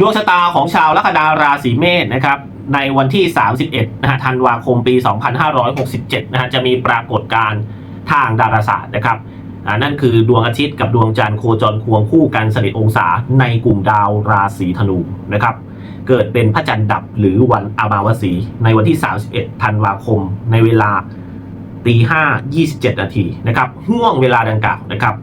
ดวงชะตาของชาวลัคนาราศีเมษนะครับในวันที่ 31นะฮะธันวาคมปี 2567นะฮะจะมีปรากฏการณ์ทางดาราศาสตร์นะครับอ่านั่นคือดวงอาทิตย์กับดวงจันทร์โคจรควงคู่กันสนิทองศาในกลุ่มดาวราศีธนูนะครับเกิดเป็นพระจันทร์ดับหรือวันอามาวสี ในวันที่ 31 ธันวาคม ในเวลาตีห้า27นาทีนะครับห่วงเวลาดังกล่าวนะครับ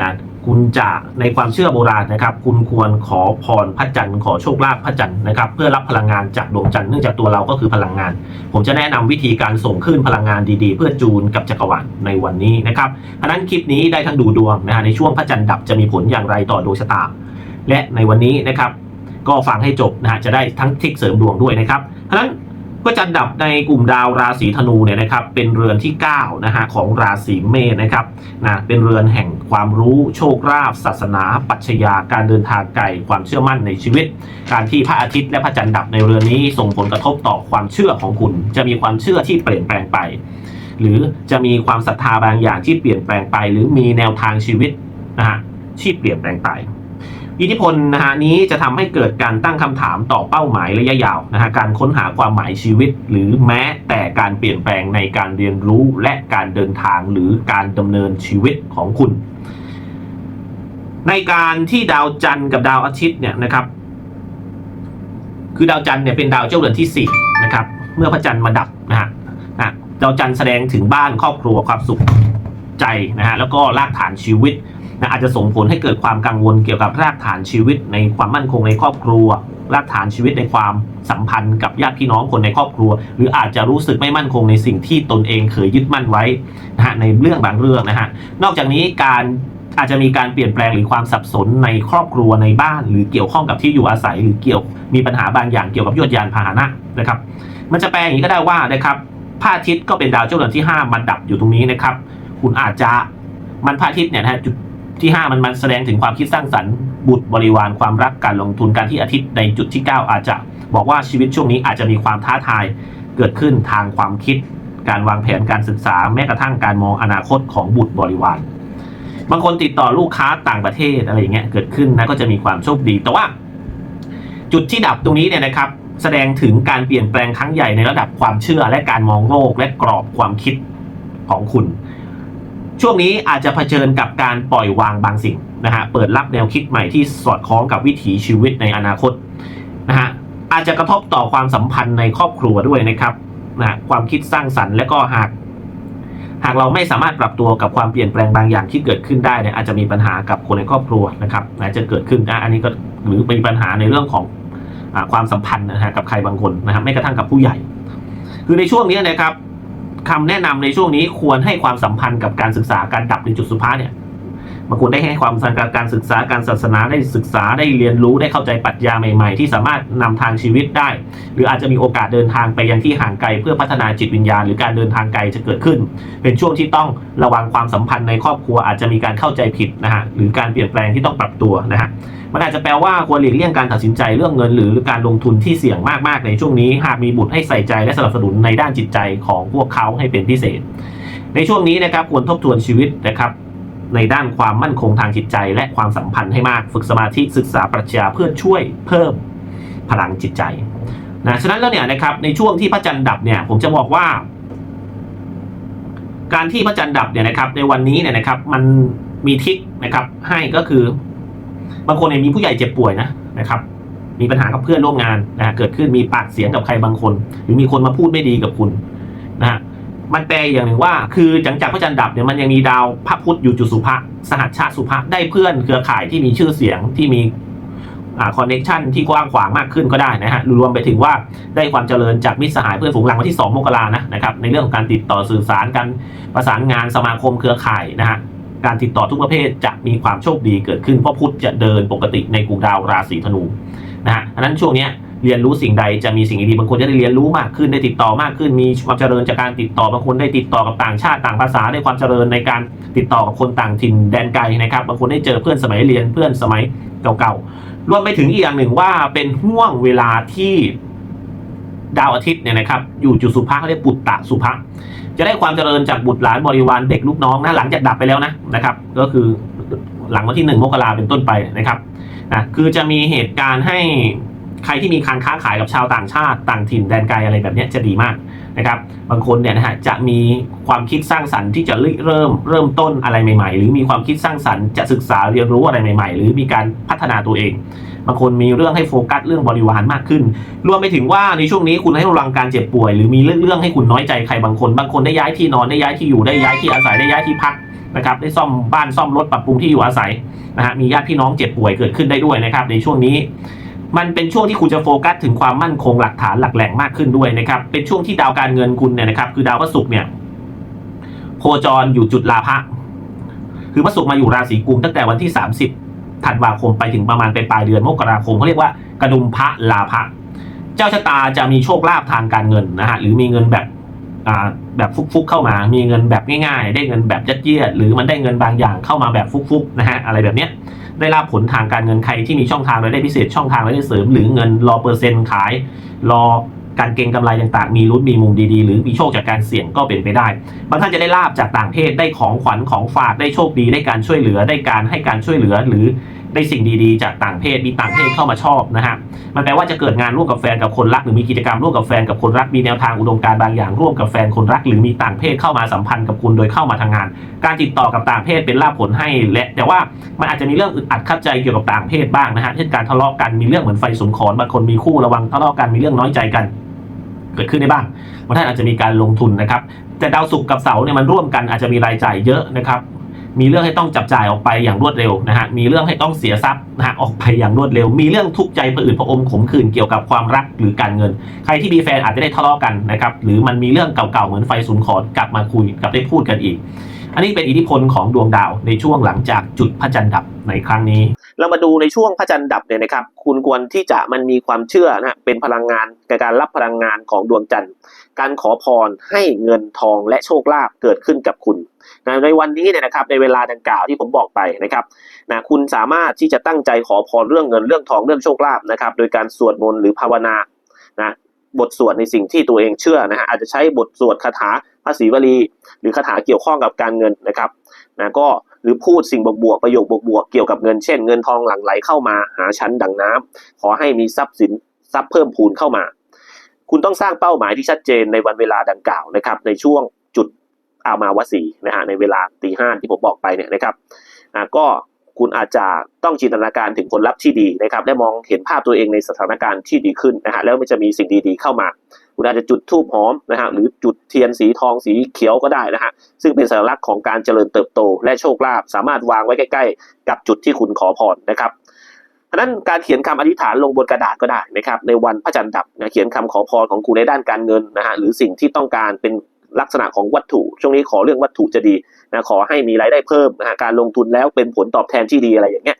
นะคุณจะในความเชื่อโบราณนะครับ คุณควรขอพรพระจันทร์ขอโชคลาภพระจันทร์นะครับ เพื่อรับพลังงานจากดวงจันทร์เนื่องจากตัวเราก็คือพลังงาน ผมจะแนะนำวิธีการส่งคลื่นพลังงานดีๆ เพื่อจูนกับจักรวาลในวันนี้นะครับอันนั้นคลิปนี้ได้ทั้งดูดวงนะฮะในช่วงพระจันทร์ดับจะมีผลอย่างไรต่อดวงชะตาและในวันนี้นะครับ ก็ฟังให้จบนะฮะจะได้ทั้งทิกเสริมดวงด้วยนะครับ ก็จันดับในกลุ่มดาวราศีธนูเนี่ยนะครับเป็นเรือนที่9นะฮะของราศีเมษนะครับนะเป็นเรือนแห่งความรู้โชคลาภศาสนา ปัจฉญาการเดินทางไกลความเชื่อมั่นในชีวิต การที่พระอาทิตย์และพระจันทร์ดับในเรือนนี้ส่งผลกระทบต่อความเชื่อของคุณ จะมีความเชื่อที่เปลี่ยนแปลงไป หรือจะมีความศรัทธาบางอย่างที่เปลี่ยนแปลงไป หรือมีแนวทางชีวิตนะฮะที่เปลี่ยนแปลงไป อิทธิพลนะฮะนี้จะทำให้เกิดการตั้งคำถามต่อเป้าหมายระยะยาวนะฮะการค้นหาความหมายชีวิต หรือแม้แต่การเปลี่ยนแปลงในการเรียนรู้และการเดินทางหรือการดำเนินชีวิตของคุณ ในการที่ดาวจันทร์กับดาวอาทิตย์เนี่ยนะครับคือดาวจันทร์เนี่ยเป็นดาวเจ้าเรือนที่สี่นะครับเมื่อพระจันทร์มาดับนะฮะนะดาวจันทร์แสดงถึงบ้านครอบครัวความสุขใจนะฮะแล้วก็รากฐานชีวิต นะอาจจะส่งผลให้เกิดความกังวลเกี่ยวกับรากฐานชีวิต ในความมั่นคงในครอบครัว รากฐานชีวิตในความสัมพันธ์กับญาติพี่น้องคนในครอบครัว หรืออาจจะรู้สึกไม่มั่นคงในสิ่งที่ตนเองเคยยึดมั่นไว้นะฮะในเรื่องบางเรื่องนะฮะนอกจากนี้การอาจจะมีการเปลี่ยนแปลงหรือความสับสนในครอบครัวในบ้าน หรือเกี่ยวข้องกับที่อยู่อาศัยหรือเกี่ยวมีปัญหาบางอย่างเกี่ยวกับยวดยานพาหนะนะครับ มันจะแปลอย่างนี้ก็ได้ว่านะครับพระอาทิตย์ก็เป็นดาวเจ้าเรือนที่ห้ามันดับอยู่ตรงนี้นะครับ คุณอาจจะมันพระอาทิตย์เนี่ยนะฮะจุด ที่ 5 มันมันแสดงถึงความคิดสร้างสรรค์บุตรบริวารความรักการลงทุนการที่อาทิตย์ในจุดที่ 9 อาจจะบอกว่าชีวิตช่วงนี้อาจจะมีความท้าทายเกิดขึ้นทางความคิด การวางแผนการศึกษาแม้กระทั่งการมองอนาคตของบุตรบริวารบางคนติดต่อลูกค้าต่างประเทศอะไรอย่างเงี้ยเกิดขึ้นนะก็จะมีความโชคดี แต่ว่า จุดที่ดับตรงนี้เนี่ยนะครับ แสดงถึงการเปลี่ยนแปลงครั้งใหญ่ในระดับความเชื่อและการมองโลกและกรอบความคิดของคุณ ช่วงนี้อาจจะเผชิญกับการปล่อยวางบางสิ่งนะฮะเปิดรับแนวคิดใหม่ที่สอดคล้องกับวิถีชีวิตในอนาคตนะฮะอาจจะกระทบต่อความสัมพันธ์ในครอบครัวด้วยนะครับนะความคิดสร้างสรรค์และก็หาก หากเราไม่สามารถปรับตัวกับความเปลี่ยนแปลงบางอย่างที่เกิดขึ้นได้เนี่ยอาจจะมีปัญหากับคนในครอบครัวนะครับอาจจะเกิดขึ้นอันนี้ก็หรือมีปัญหาในเรื่องของอความสัมพันธ์นะฮะกับใครบางคนนะครับไม่กระทั่งกับผู้ใหญ่ คือในช่วงนี้นะครับ คำแนะนำในช่วงนี้ควรให้ความสัมพันธ์กับการศึกษาการดับในจุดสุภาเนี่ย มันควรได้ให้ความสำคัญกับการศึกษาการศาสนาได้ศึกษาได้เรียนรู้ได้เข้าใจปรัชญาใหม่ ๆ ที่สามารถนำทางชีวิตได้ หรืออาจจะมีโอกาสเดินทางไปยังที่ห่างไกล เพื่อพัฒนาจิตวิญญาณ หรือการเดินทางไกลจะเกิดขึ้น เป็นช่วงที่ต้องระวังความสัมพันธ์ในครอบครัวอาจจะมีการเข้าใจผิดนะฮะหรือการเปลี่ยนแปลงที่ต้องปรับตัวนะฮะมันอาจจะแปลว่าควรหลีกเลี่ยงการตัดสินใจเรื่องเงิน หรือการลงทุนที่เสี่ยงมากๆในช่วงนี้ หากมีบุตรให้ใส่ใจและสนับสนุนในด้านจิตใจของพวกเขาให้เป็นพิเศษ ในช่วงนี้นะครับควรทบทวนชีวิตนะครับ ในด้านความมั่นคงทางจิตใจ และความสัมพันธ์ให้มากฝึกสมาธิศึกษาปรัชญาเพื่อช่วยเพิ่มพลังจิตใจนะฉะนั้นแล้วเนี่ยนะครับในช่วงที่พระจันทร์ดับเนี่ยผมจะบอกว่า การที่พระจันทร์ดับเนี่ยนะครับ ในวันนี้เนี่ยนะครับ มันมีทิกนะครับ ให้ก็คือบางคนเนี่ยมีผู้ใหญ่เจ็บป่วยนะนะครับ มีปัญหากับเพื่อนร่วมงานนะเกิดขึ้นมีปากเสียงกับใครบางคน หรือมีคนมาพูดไม่ดีกับคุณ มันแปลอย่างหนึ่งว่า คือหลังจากพระจันทร์ดับเนี่ยมันยังมีดาวพระพุธอยู่จุดสุภะสหัสชาสุภะได้เพื่อนเครือข่ายที่มีชื่อเสียงที่มีคอนเน็ชันที่กว้างขวางมากขึ้นก็ได้นะฮะรวมไปถึงว่าได้ความเจริญจากมิตรสหายเพื่อนฝูงหลังวันที่ 2 มกรานะนะครับในเรื่องของการติดต่อสื่อสารกันประสานงานสมาคมเครือข่ายนะฮะการติดต่อทุกประเภทจะมีความโชคดีเกิดขึ้นเพราะพุธจะเดินปกติในกลุ่มดาวราศีธนูนะฮะอันนั้นช่วงเนี้ย เรียนรู้สิ่งใดจะมีสิ่งดีๆบางคนจะได้เรียนรู้มากขึ้นได้ติดต่อมากขึ้น มีความเจริญจากการติดต่อบางคนได้ติดต่อกับต่างชาติต่างภาษาได้ความเจริญในการติดต่อกับคนต่างถิ่นแดนไกลนะครับบางคนได้เจอเพื่อนสมัยเรียนเพื่อนสมัยเก่าๆรวมไปถึงอีกอย่างหนึ่งว่าเป็นห่วงเวลาที่ดาวอาทิตย์เนี่ยนะครับอยู่จุดสุภะเขาเรียกปุตตะสุภะจะได้ความเจริญจากบุตรหลานบริวารเด็กลูกน้องนะหลังจากดับไปแล้วนะนะครับก็คือหลังวันที่หนึ่งมกราเป็นต้นไปนะครับอะคือจะมีเหตุการณ์ให้ ใครที่มีการค้าขายกับชาวต่างชาติต่างถิ่นแดนไกลอะไรแบบนี้จะดีมากนะครับบางคนเนี่ยนะฮะจะมีความคิดสร้างสรรค์ที่จะเริ่มเริ่มต้นอะไรใหม่ ๆ หรือมีความคิดสร้างสรรค์จะศึกษาเรียนรู้อะไรใหม่ ๆ หรือมีการพัฒนาตัวเองบางคนมีเรื่องให้โฟกัสเรื่องบริวารมากขึ้น รวมไปถึงว่าในช่วงนี้คุณให้ระวังการเจ็บป่วย หรือมีเรื่องเรื่องให้คุณน้อยใจใครบางคน บางคนได้ย้ายที่นอนได้ย้ายที่อยู่ได้ย้ายที่อาศัยได้ย้ายที่พักนะครับได้ซ่อมบ้านซ่อมรถปรับปรุงที่อยู่อาศัยนะฮะมีญาติพี่น้องเจ็บป่วยเกิดขึ้นได้ด้วยนะครับในช่วงนี้ มันเป็นช่วงที่คุณจะโฟกัสถึงความมั่นคงหลักฐานหลักแหล่งมากขึ้นด้วยนะครับ เป็นช่วงที่ดาวการเงินคุณเนี่ยนะครับ คือดาวพระศุกร์เนี่ยโคจรอยู่จุดลาภะคือพระศุกร์มาอยู่ราศีกุมตั้งแต่วันที่ 30ธันวาคมไปถึงประมาณปลายเดือนมกราคมเขาเรียกว่ากระดุมพระลาภะเจ้าชะตาจะมีโชคลาภทางการเงินนะฮะหรือมีเงินแบบ แบบฟุกๆเข้ามา มีเงินแบบง่ายๆ ได้เงินแบบยัดเยียด หรือมันได้เงินบางอย่างเข้ามาแบบฟุกๆนะฮะอะไรแบบเนี้ยได้รับผลทางการเงินใครที่มีช่องทางรายได้พิเศษช่องทางรายได้เสริม หรือเงินรอเปอร์เซ็นต์ขาย รอการเก็งกำไรต่างๆ มีลุ้นมีมุมดีๆ หรือมีโชคจากการเสี่ยงก็เป็นไปได้ บางท่านจะได้ลาบจากต่างประเทศได้ของขวัญของฝากได้โชคดีได้การช่วยเหลือได้การให้การช่วยเหลือหรือ ได้สิ่งดีๆ จากต่างเทศมีต่างเทศเข้ามาชอบนะฮะมันแปลว่าจะเกิดงานร่วมกับแฟนกับคนรัก หรือมีกิจกรรมร่วมกับแฟนกับคนรักมีแนวทางอุดมการณ์บางอย่างร่วมกับแฟนคนรัก หรือมีต่างเพศเข้ามาสัมพันธ์กับคุณโดยเข้ามาทางงาน การติดต่อกับต่างเพศเป็นลาภผลให้และแต่ว่ามันอาจจะมีเรื่องอึดอัดขัดใจเกี่ยวกับต่างเพศบ้างนะฮะเช่นการทะเลาะกันมีเรื่องเหมือนไฟสุมขอนบางคนมีคู่ระวังทะเลาะกันมีเรื่องน้อยใจกันเกิดขึ้นได้บ้างบางท่านอาจจะมีการลงทุนนะครับ แต่ดาวศุกร์กับเสาร์เนี่ยมันร่วมกันอาจจะมีรายจ่ายเยอะนะครับ มีเรื่องให้ต้องจับจ่ายออกไปอย่างรวดเร็วนะฮะ มีเรื่องให้ต้องเสียทรัพย์นะฮะออกไปอย่างรวดเร็ว มีเรื่องทุกข์ใจผะอืดผะอมขมขื่นเกี่ยวกับความรักหรือการเงิน ใครที่มีแฟนอาจจะได้ทะเลาะกันนะครับ หรือมันมีเรื่องเก่าๆ เหมือนไฟสุนขอนกลับมาคุยกลับได้พูดกันอีก อันนี้เป็นอิทธิพลของดวงดาวในช่วงหลังจากจุดพระจันทร์ดับในครั้งนี้ เรามาดูในช่วงพระจันทร์ดับเนี่ยนะครับ คุณควรที่จะมันมีความเชื่อนะ เป็นพลังงานในการรับพลังงานของดวงจันทร์ การขอพรให้เงินทองและโชคลาภเกิดขึ้นกับคุณ นะในวันนี้เนี่ยนะครับในเวลาดังกล่าวที่ผมบอกไปนะครับนะคุณสามารถที่จะตั้งใจขอพรเรื่องเงินเรื่องทองเรื่องโชคลาภนะครับ โดยการสวดมนต์หรือภาวนานะบทสวดในสิ่งที่ตัวเองเชื่อนะฮะอาจจะใช้บทสวดคาถาภาษีวลี หรือคาถาเกี่ยวข้องกับการเงินนะครับนะก็หรือพูดสิ่งบวกๆประโยคบวกๆเกี่ยวกับเงินเช่นเงินทองหลั่งไหลเข้ามาหาชั้นดังน้ำขอให้มีทรัพย์สินทรัพย์เพิ่มพูนเข้ามา คุณต้องสร้างเป้าหมายที่ชัดเจนในวันเวลาดังกล่าวนะครับในช่วงจุด อามาวสีนะฮะในเวลาตีห้าที่ผมบอกไปเนี่ยนะครับอ่าก็คุณอาจจะต้องจินตนาการถึงผลลัพธ์ที่ดีนะครับและมองเห็นภาพตัวเองในสถานการณ์ที่ดีขึ้นนะฮะแล้วมันจะมีสิ่งดีๆเข้ามา คุณอาจจะจุดธูปหอมนะฮะหรือจุดเทียนสีทองสีเขียวก็ได้นะฮะซึ่งเป็นสัญลักษณ์ของการเจริญเติบโต และโชคลาภสามารถวางไว้ใกล้ ๆ กับจุดที่คุณขอพรนะครับะนั้นการเขียนคำอธิษฐานลงบนกระดาษก็ได้นะครับในวันพระจันทร์ดับนะเขียนคำขอพรของคุณในด้านการเงินนะฮะหรือสิ่งที่ต้องการเป็น ลักษณะของวัตถุ ช่วงนี้ขอเรื่องวัตถุจะดีนะขอให้มีรายได้เพิ่มนะการลงทุนแล้วเป็นผลตอบแทนที่ดีอะไรอย่างเงี้ย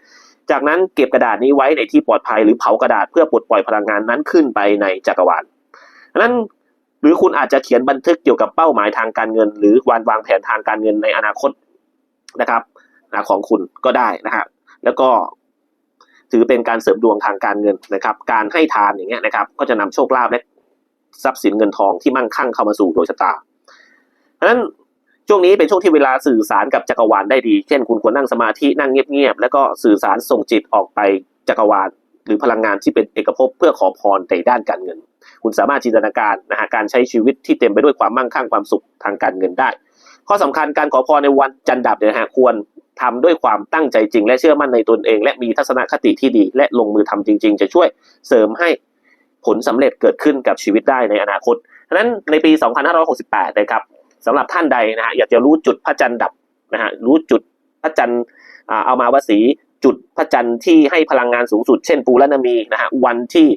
จากนั้นเก็บกระดาษนี้ไว้ในที่ปลอดภัยหรือเผากระดาษเพื่อปลดปล่อยพลังงานนั้นขึ้นไปในจักรวาลนั้นหรือคุณอาจจะเขียนบันทึกเกี่ยวกับเป้าหมายทางการเงิน หรือวางวางแผนทางการเงินในอนาคตนะครับของคุณก็ได้นะฮะแล้วก็ถือเป็นการเสริมดวงทางการเงินนะครับ การให้ทานอย่างเงี้ยนะครับ ก็จะนำโชคลาภและทรัพย์สินเงินทองที่มั่งคั่งเข้ามาสู่ดวงชะตาะนั้นช่วงนี้เป็นช่วงที่เวลาสื่อสารกับจักรวาลได้ดี เช่นคุณควรนั่งสมาธินั่งเงียบๆแล้วก็สื่อสารส่งจิตออกไปจักรวาล หรือพลังงานที่เป็นเอกภพเพื่อขอพรในด้านการเงิน คุณสามารถจินตนาการนะฮะการใช้ชีวิตที่เต็มไปด้วยความมั่งคั่งความสุขทางการเงินได้ ข้อสำคัญการขอพรในวันจันทร์ดับเนี่ยฮะควรทำด้วยความตั้งใจจริง และเชื่อมั่นในตนเอง และมีทัศนคติที่ดี และลงมือทำจริง ๆ จะช่วยเสริมให้ผลสำเร็จเกิดขึ้นกับชีวิตได้ในอนาคตฉะนั้นในปี 2568 นะครับ สำหรับท่านใดนะฮะอยากจะรู้จุดพระจันทร์ดับนะฮะรู้จุดพระจันทร์เอามาวสีจุดพระจันทร์ที่ให้พลังงานสูงสุด เช่นปูรณมีนะฮะวันที่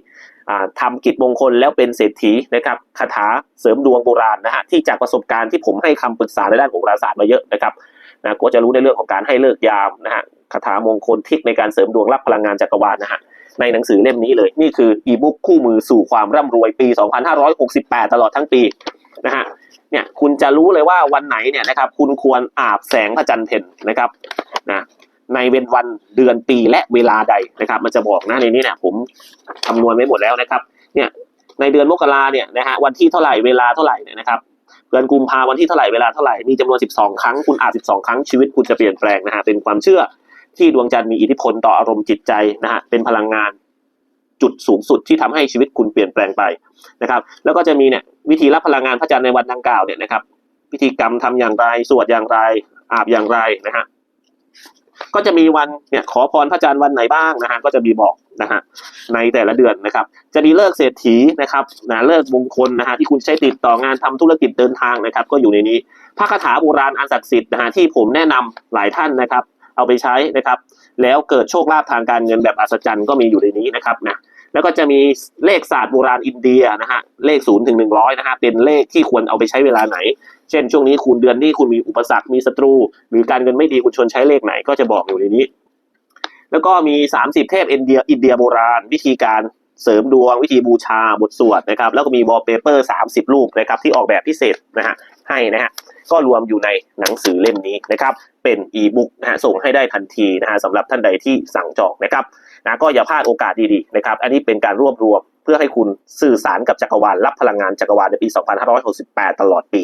อ่าทำกิจมงคลแล้วเป็นเศรษฐีนะครับคาถาเสริมดวงโบราณนะฮะที่จากประสบการณ์ที่ผมให้คำปรึกษาในด้านโหราศาสตร์มาเยอะนะครับนะก็จะรู้ในเรื่องของการให้เลิกยามนะฮะคาถามงคลทิศในการเสริมดวงรับพลังงานจักรวาลนะฮะในหนังสือเล่มนี้เลยนี่คืออีบุ๊กคู่มือสู่ความร่ำรวยปี 2568 ตลอดทั้งปี นะฮะเนี่ยคุณจะรู้เลยว่าวันไหนเนี่ยนะครับคุณควรอาบแสงพระจันทร์เพ็ญนะครับนะในเว้นวันเดือนปีและเวลาใดนะครับ มันจะบอกนะในนี้เนี่ยผมคำนวณไว้หมดแล้วนะครับเนี่ยในเดือนมกราเนี่ยนะฮะวันที่เท่าไหร่เวลาเท่าไหร่เนี่ยนะครับเดือนกุมภาวันที่เท่าไหร่เวลาเท่าไหร่มีจำนวน 12 ครั้งคุณอาบ12 ครั้งชีวิตคุณจะเปลี่ยนแปลงนะฮะเป็นความเชื่อที่ดวงจันทร์มีอิทธิพลต่ออารมณ์จิตใจนะฮะเป็นพลังงานจุดสูงสุดที่ทำให้ชีวิตคุณเปลี่ยนแปลงไป นะครับ แล้วก็จะมีเนี่ยวิธีรับพลังงานพระจันทร์ในวันดังกล่าวเนี่ยนะครับพิธีกรรมทำอย่างไรสวดอย่างไรอาบอย่างไรนะฮะก็จะมีวันเนี่ยขอพรพระจันทร์วันไหนบ้างนะฮะก็จะมีบอกนะฮะในแต่ละเดือนนะครับ จะมีเลิกเศรษฐีนะครับนะเลิกมงคลนะฮะที่คุณใช้ติดต่องานทำธุรกิจเดินทางนะครับ ก็อยู่ในนี้พระคาถาโบราณอันศักดิ์สิทธิ์นะฮะที่ผมแนะนำหลายท่านนะครับ เอาไปใช้นะครับ แล้วเกิดโชคลาภทางการเงินแบบอัศจรรย์ก็มีอยู่ในนี้นะครับนะ แล้วก็จะมีเลขศาสตร์โบราณอินเดียนะฮะเลขศูนย์ถึงหนึ่งร้อยนะฮะเป็นเลขที่ควรเอาไปใช้เวลาไหน เช่นช่วงนี้คุณเดือนนี้คุณมีอุปสรรคมีศัตรู หรือการเงินไม่ดีคุณชวนใช้เลขไหนก็จะบอกอยู่ในนี้ แล้วก็มี 30 เทพอินเดียอินเดียโบราณ วิธีการเสริมดวงวิธีบูชาบทสวดนะครับ แล้วก็มีวอลเปเปอร์ 30 รูปนะครับที่ออกแบบพิเศษนะฮะให้นะฮะก็รวมอยู่ในหนังสือเล่มนี้นะครับ เป็นอีบุ๊กนะฮะส่งให้ได้ทันทีนะฮะสำหรับท่านใดที่สั่งจองนะครับ นะก็อย่าพลาดโอกาสดีๆนะครับ อันนี้เป็นการรวบรวมเพื่อให้คุณสื่อสารกับจักรวาลรับพลังงานจักรวาลในปี 2568 ตลอดปี